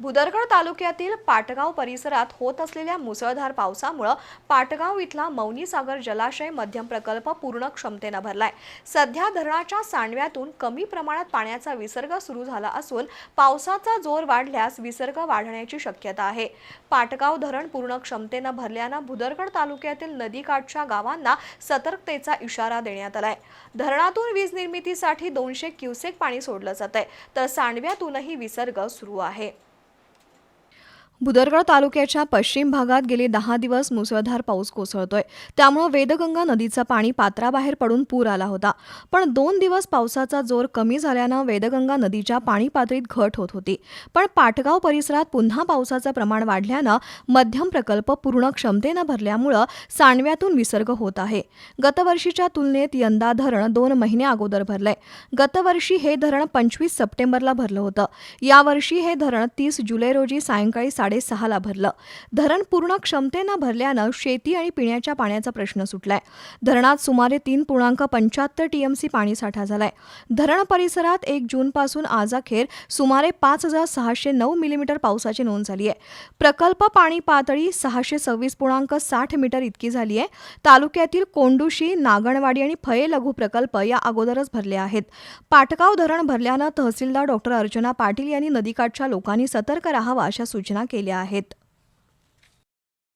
भुदरगड तालुक्यातील पाटगाव परिसरात होत असलेल्या मुसळधार पावसामुळं पाटगाव इथला मौनी सागर जलाशय मध्यम प्रकल्प पूर्ण क्षमतेनं भरलाय. सध्या धरणाच्या सांडव्यातून कमी प्रमाणात पाण्याचा विसर्ग सुरू झाला असून पावसाचा जोर वाढल्यास विसर्ग वाढण्याची शक्यता आहे. पाटगाव धरण पूर्ण क्षमतेनं भरल्यानं भुदरगड तालुक्यातील नदीकाठच्या गावांना सतर्कतेचा इशारा देण्यात आलाय. धरणातून वीज निर्मितीसाठी दोनशे क्युसेक पाणी सोडलं जात आहे तर सांडव्यातूनही विसर्ग सुरू आहे. भुदरगड तालुक्याच्या पश्चिम भागात गेले दहा दिवस मुसळधार पाऊस कोसळतोय. त्यामुळे वेदगंगा नदीचं पाणी पात्राबाहेर पडून पूर आला होता. पण दोन दिवस पावसाचा जोर कमी झाल्यानं वेदगंगा नदीच्या पाणी पातळीत घट होत होती. पण पाटगाव परिसरात पुन्हा पावसाचं प्रमाण वाढल्यानं मध्यम प्रकल्प पूर्ण क्षमतेनं भरल्यामुळं सांडव्यातून विसर्ग होत आहे. गतवर्षीच्या तुलनेत यंदा धरण दोन महिने अगोदर भरलंय. गतवर्षी हे धरण पंचवीस सप्टेंबरला भरलं होतं. यावर्षी हे धरण तीस जुलै रोजी सायंकाळी साडेसहाला भरलं. धरण पूर्ण क्षमतेनं भरल्यानं शेती आणि पिण्याच्या पाण्याचा प्रश्न सुटलाय. धरणात सुमारे तीन पूर्णांक पंच्याहत्तर टीएमसी पाणीसाठा झालाय. धरण परिसरात एक जूनपासून आजाखेर सुमारे पाच हजार सहाशे नऊ मिलीमीटर पावसाची नोंद झाली आहे. प्रकल्प पाणी पातळी सहाशे सव्वीस पूर्णांक साठ मीटर इतकी झाली आहे. तालुक्यातील कोंडुशी नागणवाडी आणि फये लघु प्रकल्प या अगोदरच भरले आहेत. पाटगाव धरण भरल्यानं तहसीलदार डॉक्टर अर्चना पाटील यांनी नदीकाठच्या लोकांनी सतर्क राहावा अशा सूचना केल्या आहेत.